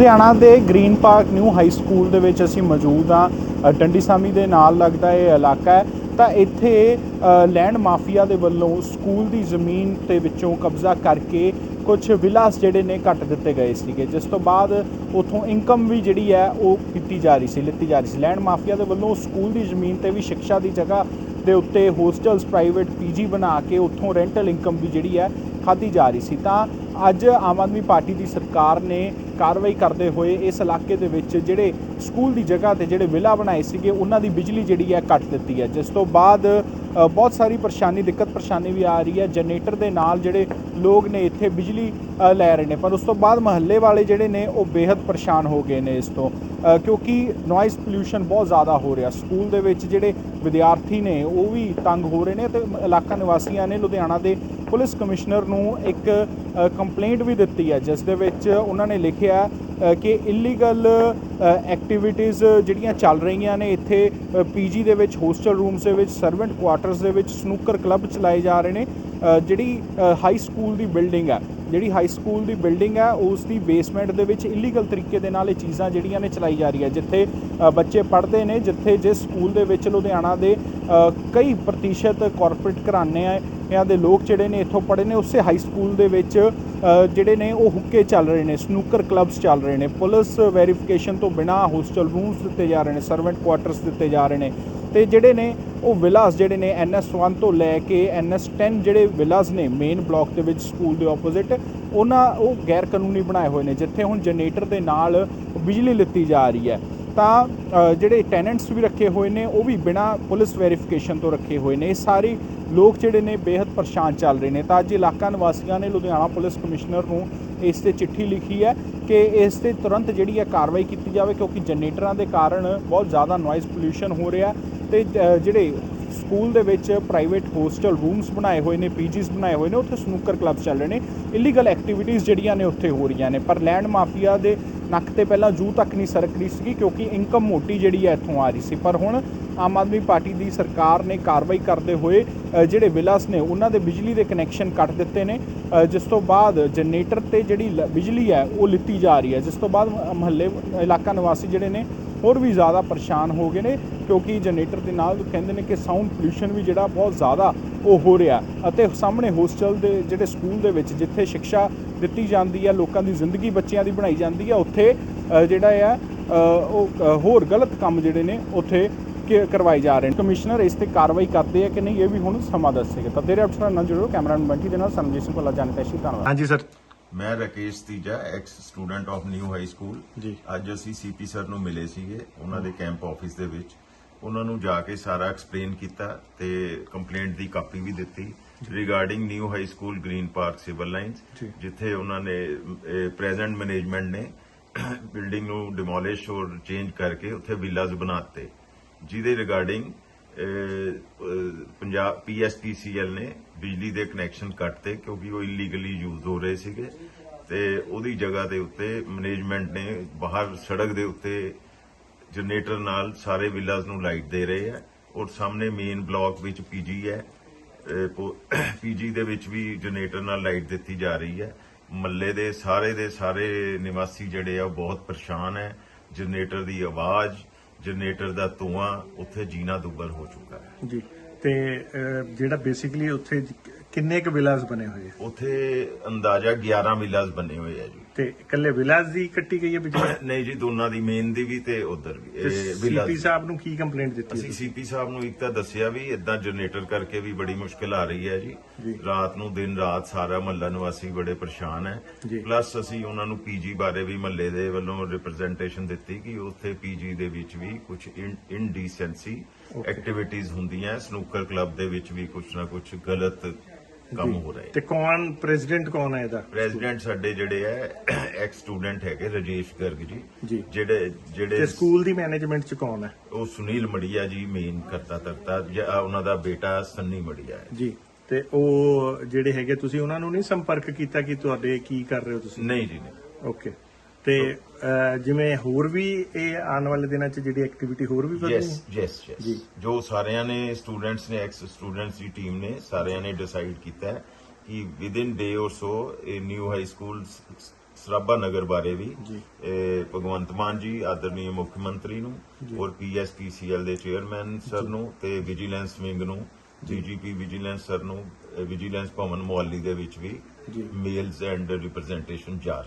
ਲੁਧਿਆਣਾ ਦੇ green park new high school ਦੇ ਵਿੱਚ ਅਸੀਂ ਮੌਜੂਦ ਹਾਂ। ਟੰਡੀ ਸਾਮੀ ਦੇ ਨਾਲ ਲੱਗਦਾ ਇਹ ਇਲਾਕਾ ਹੈ। ਤਾਂ ਇੱਥੇ ਲੈਂਡ ਮਾਫੀਆ ਦੇ ਵੱਲੋਂ ਸਕੂਲ ਦੀ ਜ਼ਮੀਨ ਤੇ ਵਿੱਚੋਂ ਕਬਜ਼ਾ ਕਰਕੇ ਕੁਝ ਵਿਲਾਸ ਜਿਹੜੇ ਨੇ ਕੱਟ ਦਿੱਤੇ ਗਏ ਸੀਗੇ। ਜਿਸ ਤੋਂ ਬਾਅਦ ਉਥੋਂ ਇਨਕਮ ਵੀ ਜਿਹੜੀ ਹੈ, ਉਹ ਕੀਤੀ ਜਾ ਰਹੀ ਸੀ, ਲਿੱਤੀ ਜਾ ਰਹੀ ਸੀ। ਲੈਂਡ ਮਾਫੀਆ ਦੇ ਵੱਲੋਂ ਸਕੂਲ ਦੀ ਜ਼ਮੀਨ ਤੇ ਵੀ ਸਿੱਖਿਆ ਦੀ ਜਗ੍ਹਾ ਦੇ ਉੱਤੇ ਹੋਸਟਲਸ ਪ੍ਰਾਈਵੇਟ ਪੀਜੀ ਬਣਾ ਕੇ ਉੱਥੋਂ ਰੈਂਟਲ ਇਨਕਮ ਵੀ ਜਿਹੜੀ ਹੈ ਖਾਧੀ ਜਾ ਰਹੀ ਸੀ। ਤਾਂ ਅੱਜ ਆਮ ਆਦਮੀ ਪਾਰਟੀ ਦੀ ਸਰਕਾਰ ਨੇ ਕਾਰਵਾਈ ਕਰਦੇ ਹੋਏ ਇਸ ਇਲਾਕੇ ਦੇ ਵਿੱਚ ਜਿਹੜੇ ਸਕੂਲ ਦੀ ਜਗ੍ਹਾ ਤੇ ਜਿਹੜੇ ਵਿਲਾ ਬਣਾਏ ਸੀਗੇ, ਉਹਨਾਂ ਦੀ ਬਿਜਲੀ ਜਿਹੜੀ ਹੈ ਕੱਟ ਦਿੱਤੀ ਹੈ। ਜਿਸ ਤੋਂ ਬਾਅਦ ਬਹੁਤ ਸਾਰੀ ਪਰੇਸ਼ਾਨੀ, ਦਿੱਕਤ ਪਰੇਸ਼ਾਨੀ ਵੀ ਆ ਰਹੀ ਹੈ। ਜਨਰੇਟਰ ਦੇ ਨਾਲ ਜਿਹੜੇ ਲੋਕ ਨੇ ਇੱਥੇ ਬਿਜਲੀ ਲੈ ਰਹੇ ਨੇ। ਪਰ ਉਸ ਤੋਂ ਬਾਅਦ ਮਹੱਲੇ ਵਾਲੇ ਜਿਹੜੇ ਨੇ, ਉਹ ਬੇहद ਪਰੇਸ਼ਾਨ ਹੋ ਗਏ ਨੇ ਇਸ ਤੋਂ। ਕਿਉਂਕਿ ਨੋਇਸ ਪੋਲਿਊਸ਼ਨ ਬਹੁਤ ਜ਼ਿਆਦਾ ਹੋ ਰਿਹਾ। ਸਕੂਲ ਦੇ ਵਿੱਚ ਜਿਹੜੇ ਵਿਦਿਆਰਥੀ ਨੇ, ਉਹ ਵੀ ਤੰਗ ਹੋ ਰਹੇ ਨੇ ਤੇ ਇਲਾਕਾ ਨਿਵਾਸੀਆਂ ਨੇ ਲੁਧਿਆਣਾ ਦੇ ਪੁਲਿਸ ਕਮਿਸ਼ਨਰ ਨੂੰ ਇੱਕ ਕੰਪਲੇਂਟ ਵੀ ਦਿੱਤੀ ਹੈ, ਜਿਸ ਦੇ ਵਿੱਚ ਉਹਨਾਂ ਨੇ ਲਿਖਿਆ ਕਿ ਇਲੀਗਲ ਐਕਟੀਵਿਟੀਜ਼ ਜਿਹੜੀਆਂ ਚੱਲ ਰਹੀਆਂ ਨੇ ਇੱਥੇ ਪੀਜੀ ਦੇ ਵਿੱਚ ਹੋਸਟਲ ਰੂਮਸ ਦੇ ਵਿੱਚ ਸਰਵੈਂਟ ਕੁਆਟਰਸ ਦੇ ਵਿੱਚ ਸਨੂਕਰ ਕਲੱਬ ਚਲਾਏ ਜਾ ਰਹੇ ਨੇ ਜਿਹੜੀ ਹਾਈ ਸਕੂਲ ਦੀ ਬਿਲਡਿੰਗ ਹੈ, ਜਿਹੜੀ ਹਾਈ ਸਕੂਲ ਦੀ ਬਿਲਡਿੰਗ ਹੈ, ਉਸ ਦੀ ਬੇਸਮੈਂਟ ਦੇ ਵਿੱਚ ਇਲੀਗਲ ਤਰੀਕੇ ਦੇ ਨਾਲ ਇਹ ਚੀਜ਼ਾਂ ਜਿਹੜੀਆਂ ਨੇ ਚਲਾਈ ਜਾ ਰਹੀ ਹੈ ਜਿੱਥੇ ਬੱਚੇ ਪੜ੍ਹਦੇ ਨੇ, ਜਿੱਥੇ ਜਿਸ ਸਕੂਲ ਦੇ ਵਿੱਚ ਲੁਧਿਆਣਾ ਦੇ ਕਈ ਪ੍ਰਤੀਸ਼ਤ ਕਾਰਪੋਰੇਟ ਘਰਾਣੇ ਆ ਇਹਨਾਂ ਦੇ ਲੋਕ ਜਿਹੜੇ ਨੇ ਇੱਥੋਂ ਪੜ੍ਹੇ ਨੇ, ਉਸੇ ਹਾਈ ਸਕੂਲ ਦੇ ਵਿੱਚ ਜਿਹੜੇ ਨੇ ਉਹ ਹੁੱਕੇ ਚੱਲ ਰਹੇ ਨੇ ਸਨੂਕਰ ਕਲੱਬਸ ਚੱਲ ਰਹੇ ਨੇ। ਪੁਲਿਸ ਵੈਰੀਫਿਕੇਸ਼ਨ ਤੋਂ ਬਿਨਾ ਹੋਸਟਲ ਰੂਮਸ ਦਿੱਤੇ ਜਾ ਰਹੇ ਨੇ ਸਰਵੈਂਟ ਕੁਆਟਰਸ ਦਿੱਤੇ ਜਾ ਰਹੇ ਨੇ। ਤੇ ਜਿਹੜੇ ਨੇ ਉਹ ਵਿਲਾਸ ਜਿਹੜੇ ਨੇ NS1 ਤੋਂ ਲੈ ਕੇ NS10 ਜਿਹੜੇ ਵਿਲਾਸ ਨੇ ਮੇਨ ਬਲਾਕ ਦੇ ਵਿੱਚ ਸਕੂਲ ਦੇ ਆਪੋਜ਼ਿਟ ਉਹਨਾਂ ਉਹ ਗੈਰ ਕਾਨੂੰਨੀ ਬਣਾਏ ਹੋਏ ਨੇ, ਜਿੱਥੇ ਹੁਣ ਜਨਰੇਟਰ ਦੇ ਨਾਲ ਬਿਜਲੀ ਲਿੱਤੀ ਜਾ ਰਹੀ ਹੈ। ਤਾਂ ਜਿਹੜੇ ਟੈਨੈਂਟਸ ਵੀ ਰੱਖੇ ਹੋਏ ਨੇ, ਉਹ ਵੀ ਬਿਨਾ ਪੁਲਿਸ ਵੈਰੀਫਿਕੇਸ਼ਨ ਤੋਂ ਰੱਖੇ ਹੋਏ ਨੇ। ਇਹ ਸਾਰੇ ਲੋਕ ਜਿਹੜੇ ਨੇ ਬੇहद ਪਰੇਸ਼ਾਨ ਚੱਲ ਰਹੇ ਨੇ। ਤਾਂ ਅੱਜ ਇਲਾਕਾ ਨਿਵਾਸੀਆਂ ਨੇ ਲੁਧਿਆਣਾ ਪੁਲਿਸ ਕਮਿਸ਼ਨਰ ਨੂੰ ਇਸ ਤੇ ਚਿੱਠੀ ਲਿਖੀ ਹੈ ਕਿ ਇਸ ਤੇ ਤੁਰੰਤ ਜਿਹੜੀ ਹੈ ਕਾਰਵਾਈ ਕੀਤੀ ਜਾਵੇ ਕਿਉਂਕਿ ਜਨਰੇਟਰਾਂ ਦੇ ਕਾਰਨ ਬਹੁਤ ਜ਼ਿਆਦਾ ਨੋਇਜ਼ ਪੋਲਿਊਸ਼ਨ ਹੋ ਰਿਹਾ ਤੇ ਜਿਹੜੇ ਸਕੂਲ ਦੇ ਵਿੱਚ ਪ੍ਰਾਈਵੇਟ ਹੋਸਟਲ ਰੂਮਸ ਬਣਾਏ ਹੋਏ ਨੇ ਪੀਜੀਸ ਬਣਾਏ ਹੋਏ ਨੇ, ਉੱਥੇ ਸਨੂਕਰ ਕਲੱਬ ਚੱਲ ਰਹੇ ਨੇ। ਇਲੀਗਲ ਐਕਟੀਵਿਟੀਜ਼ ਜਿਹੜੀਆਂ ਨੇ ਉੱਥੇ ਹੋ ਰਹੀਆਂ ਨੇ। ਪਰ ਲੈਂਡ ਮਾਫੀਆ ਦੇ ਨੱਕ ਤੇ ਪਹਿਲਾਂ ਜੂ ਤੱਕ ਨਹੀਂ ਸਰਕ ਰਹੀ ਸੀਗੀ ਕਿਉਂਕਿ ਇਨਕਮ ਮੋਟੀ ਜਿਹੜੀ ਹੈ ਇੱਥੋਂ ਆ ਰਹੀ ਸੀ। ਪਰ ਹੁਣ ਆਮ ਆਦਮੀ ਪਾਰਟੀ ਦੀ ਸਰਕਾਰ ਨੇ ਕਾਰਵਾਈ ਕਰਦੇ ਹੋਏ ਜਿਹੜੇ ਵਿਲਾਸ ਨੇ ਉਹਨਾਂ ਦੇ ਬਿਜਲੀ ਦੇ ਕਨੈਕਸ਼ਨ ਕੱਟ ਦਿੱਤੇ ਨੇ। ਜਿਸ ਤੋਂ ਬਾਅਦ ਜਨਰੇਟਰ ਤੇ ਜਿਹੜੀ ਲ- ਬਿਜਲੀ ਹੈ, ਉਹ ਲਿੱਤੀ ਜਾ ਰਹੀ ਹੈ। ਜਿਸ ਤੋਂ ਬਾਅਦ ਮਹੱਲੇ, ਇਲਾਕਾ ਨਿਵਾਸੀ ਜਿਹੜੇ ਨੇ, ਹੋਰ ਵੀ ਜ਼ਿਆਦਾ ਪਰੇਸ਼ਾਨ ਹੋ ਗਏ ਨੇ ਕਿਉਂਕਿ ਜਨਰੇਟਰ ਦੇ ਨਾਲ ਕਹਿੰਦੇ ਨੇ ਕਿ ਸਾਊਂਡ ਪੋਲਿਊਸ਼ਨ ਵੀ ਜਿਹੜਾ ਬਹੁਤ ਜ਼ਿਆਦਾ ਉਹ ਹੋ ਰਿਹਾ ਅਤੇ ਸਾਹਮਣੇ ਹੋਸਟਲ ਦੇ ਜਿਹੜੇ ਸਕੂਲ ਦੇ ਵਿੱਚ ਜਿੱਥੇ ਸਿੱਖਿਆ ਦਿੱਤੀ ਜਾਂਦੀ ਹੈ ਲੋਕਾਂ ਦੀ ਜ਼ਿੰਦਗੀ ਬੱਚਿਆਂ ਦੀ ਬਣਾਈ ਜਾਂਦੀ ਹੈ ਉੱਥੇ ਜਿਹੜਾ ਹੈ ਅ, ਉਹ ਹੋਰ ਗਲਤ ਕੰਮ ਜਿਹੜੇ ਨੇ ਉੱਥੇ ਕਰਵਾਏ ਜਾ ਰਹੇ ਨੇ। ਕਮਿਸ਼ਨਰ ਇਸ ਤੇ ਕਾਰਵਾਈ ਕਰਦੇ ਆ ਕਿ ਨਹੀਂ ਇਹ ਵੀ ਹੁਣ ਸਮਾਂ ਦੱਸੇਗਾ। ਤਾਂ ਦੇਰੇ ਅਫਸਰਾਂ ਨਾਲ ਜੁੜੋ ਕੈਮਰਾਮੈਨ ਬੰਟੀ ਦੇ ਨਾਲ ਸੰਜੀਤ ਸਿੰਘ ਭੱਲਾ ਜਾਣਕਾਰੀ ਧੰਨਵਾਦ। ਹਾਂਜੀ ਸਰ ਮੈਂ ਰਾਕੇਸ਼ ਤੀਜਾ ex student of new high school ਜੀ। ਅੱਜ ਅਸੀਂ ਸੀਪੀ ਸਰ ਨੂੰ ਮਿਲੇ ਸੀਗੇ ਉਹਨਾਂ ਦੇ ਕੈਂਪ ਆਫਿਸ ਦੇ ਵਿੱਚ। ਉਹਨਾਂ ਨੂੰ ਜਾ ਕੇ ਸਾਰਾ ਐਕਸਪਲੇਨ ਕੀਤਾ ਤੇ ਕੰਪਲੇਂਟ ਦੀ ਕਾਪੀ ਵੀ ਦਿੱਤੀ regarding new high school green park civil lines. ਜਿੱਥੇ ਉਹਨਾਂ ਨੇ ਪ੍ਰੈਜ਼ੈਂਟ ਮੈਨੇਜਮੈਂਟ ਨੇ ਬਿਲਡਿੰਗ ਨੂੰ ਡਿਮੋਲਿਸ਼ ਔਰ ਚੇਂਜ ਕਰਕੇ ਉੱਥੇ ਵਿਲਾਸ ਬਣਾਤੇ ਜਿਹਦੇ ਰਿਗਾਰਡਿੰਗ ਪੰਜਾਬ ਪੀਐਸਪੀਸੀਐਲ ਨੇ ਬਿਜਲੀ ਦੇ ਕਨੈਕਸ਼ਨ ਕੱਟਤੇ ਕਿਉਂਕਿ ਉਹ ਇਲੀਗਲੀ ਯੂਜ਼ ਹੋ ਰਹੇ ਸੀਗੇ ਤੇ ਉਹਦੀ ਜਗ੍ਹਾ ਦੇ ਉੱਤੇ ਮੈਨੇਜਮੈਂਟ ਨੇ ਬਾਹਰ ਸੜਕ ਦੇ ਉੱਤੇ ਜਨਰੇਟਰ ਨਾਲ ਸਾਰੇ ਵਿਲਾਜ਼ ਨੂੰ ਲਾਈਟ ਦੇ ਰਹੇ ਆ ਔਰ ਸਾਹਮਣੇ ਮੇਨ ਬਲਾਕ ਵਿੱਚ ਪੀਜੀ ਹੈ। ਪੀਜੀ ਦੇ ਵਿੱਚ ਵੀ ਜਨਰੇਟਰ ਨਾਲ ਲਾਈਟ ਦਿੱਤੀ ਜਾ ਰਹੀ ਹੈ। ਮੱਲੇ ਦੇ ਸਾਰੇ ਦੇ ਸਾਰੇ ਨਿਵਾਸੀ ਜਿਹੜੇ ਆ ਉਹ ਬਹੁਤ ਪਰੇਸ਼ਾਨ ਹੈ। ਜਨਰੇਟਰ ਦੀ ਆਵਾਜ਼, ਜਨਰੇਟਰ ਦਾ ਧੂਆਂ ਉੱਥੇ ਜੀਣਾ ਦੁੱਬਰ ਹੋ ਚੁੱਕਾ ਹੈ। ਜੀ। ਤੇ ਜਿਹੜਾ ਬੇਸਿਕਲੀ ਉੱਥੇ ਕਿੰਨੇ ਕੁ ਵਿਲਾਸ ਬਣੇ ਹੋਏ ਆ? ਉੱਥੇ ਅੰਦਾਜ਼ਾ 11 ਵਿਲਾਸ ਬਣੇ ਹੋਏ ਆ ਜੀ। ਤੇ ਇਕੱਲੇ ਵਿਲਾਸ ਦੀ ਕੱਟੀ ਗਈ ਹੈ ਬਿਜਲੀ ਨਹੀਂ ਜੀ ਦੋਨਾਂ ਦੀ ਮੇਨ ਦੀ ਵੀ ਤੇ ਉਧਰ ਵੀ। ਇਹ ਵਿਲਾਸ ਸੀਪੀ। ਸਾਹਿਬ ਨੂੰ ਕੀ ਕੰਪਲੇਂਟ ਦਿੱਤੀ ਅਸੀਂ ਸੀਪੀ ਸਾਹਿਬ ਨੂੰ ਇੱਕ ਤਾਂ ਦੱਸਿਆ ਵੀ ਇਦਾਂ ਜਨਰੇਟਰ ਕਰਕੇ ਵੀ ਬੜੀ ਮੁਸ਼ਕਲ ਆ ਰਹੀ ਹੈ ਜੀ। ਰਾਤ ਨੂੰ ਦਿਨ ਰਾਤ ਸਾਰਾ ਮਹੱਲਾ ਨਿਵਾਸੀ ਬੜੇ ਪਰੇਸ਼ਾਨ ਹੈ। ਪਲੱਸ ਅਸੀਂ ਉਹਨਾਂ ਨੂੰ ਪੀਜੀ ਬਾਰੇ ਵੀ ਮਹੱਲੇ ਦੇ ਵੱਲੋਂ ਰਿਪਰੈਜ਼ੈਂਟੇਸ਼ਨ ਦਿੱਤੀ ਕਿ ਉੱਥੇ ਪੀਜੀ ਦੇ ਵਿੱਚ ਵੀ ਕੁਝ ਇਨਡੀਸੈਂਸੀ ਐਕਟੀਵਿਟੀਜ਼ ਹੁੰਦੀਆਂ ਸਨੂਕਰ ਕਲੱਬ ਦੇ ਵਿੱਚ ਵੀ ਕੁਝ ਨਾ ਕੁਝ ਗਲਤ ਕੰਮ ਹੋ ਰਹੇ ਤੇ ਕੌਣ ਪ੍ਰੈਜ਼ੀਡੈਂਟ ਕੌਣ ਹੈ ਇਹਦਾ? ਪ੍ਰੈਜ਼ੀਡੈਂਟ ਸਾਡੇ ਜਿਹੜੇ ਹੈ ਐਕਸ ਸਟੂਡੈਂਟ ਹੈਗੇ ਰਜੇਸ਼ ਗਰਗ ਜੀ। ਜਿਹੜੇ ਤੇ ਜਿਹੜੇ ਸਕੂਲ ਦੀ ਮੈਨੇਜਮੈਂਟ ਚ ਕੌਣ ਹੈ? ਉਹ ਸੁਨੀਲ ਮੜੀਆ ਜੀ ਮੇਨ ਕਰਤਾ ਤਰਤਾ ਜਾਂ ਉਹਨਾਂ ਦਾ ਬੇਟਾ ਸੰਨੀ ਮੜੀਆ ਹੈ। ਜੀ। ਤੇ ਉਹ ਜਿਹੜੇ ਹੈਗੇ ਤੁਸੀਂ ਉਹਨਾਂ ਨੂੰ ਨਹੀਂ ਸੰਪਰਕ ਕੀਤਾ ਕਿ ਤੁਹਾਡੇ ਕੀ ਕਰ ਰਹੇ ਹੋ ਤੁਸੀਂ? ਨਹੀਂ ਜੀ ਨਹੀਂ। ਓਕੇ ਤੇ ਜਿਵੇਂ ਹੋਰ ਵੀ ਇਹ ਆਉਣ ਵਾਲੇ ਦਿਨਾਂ 'ਚ ਜਿਹੜੀ ਐਕਟੀਵਿਟੀ ਹੋਰ ਵੀ ਵਧਣੀ ਯੈਸ ਜੋ। ਸਾਰਿਆਂ ਨੇ ਸਟੂਡੈਂਟਸ ਨੇ ਐਕਸ ਸਟੂਡੈਂਟਸ ਦੀ ਟੀਮ ਨੇ ਸਾਰਿਆਂ ਨੇ ਡਿਸਾਈਡ ਕੀਤਾ ਹੈ ਕਿ ਵਿਦਿਨ ਡੇ অর ਸੋ ਇਹ new high school Sarabha Nagar ਬਾਰੇ ਵੀ ਇਹ ਭਗਵੰਤ ਮਾਨ ਜੀ ਆਦਰਨੀ ਮੁੱਖ ਮੰਤਰੀ ਨੂੰ ਔਰ ਪੀਐਸਪੀਸੀਐਲ ਦੇ ਚੇਅਰਮੈਨ ਸਰ ਨੂੰ ਤੇ ਵਿਜੀਲੈਂਸ ਵਿੰਗ ਨੂੰ ਜੀਜੀਪੀ ਵਿਜੀਲੈਂਸ ਸਰ ਨੂੰ ਵਿਜੀਲੈਂਸ ਭਵਨ ਮੋਹਾਲੀ ਦੇ ਵਿੱਚ ਵੀ ਮੇਲਸ ਐਂਡ ਰਿਪਰੈਜ਼ੈਂਟੇਸ਼ਨ ਜਾ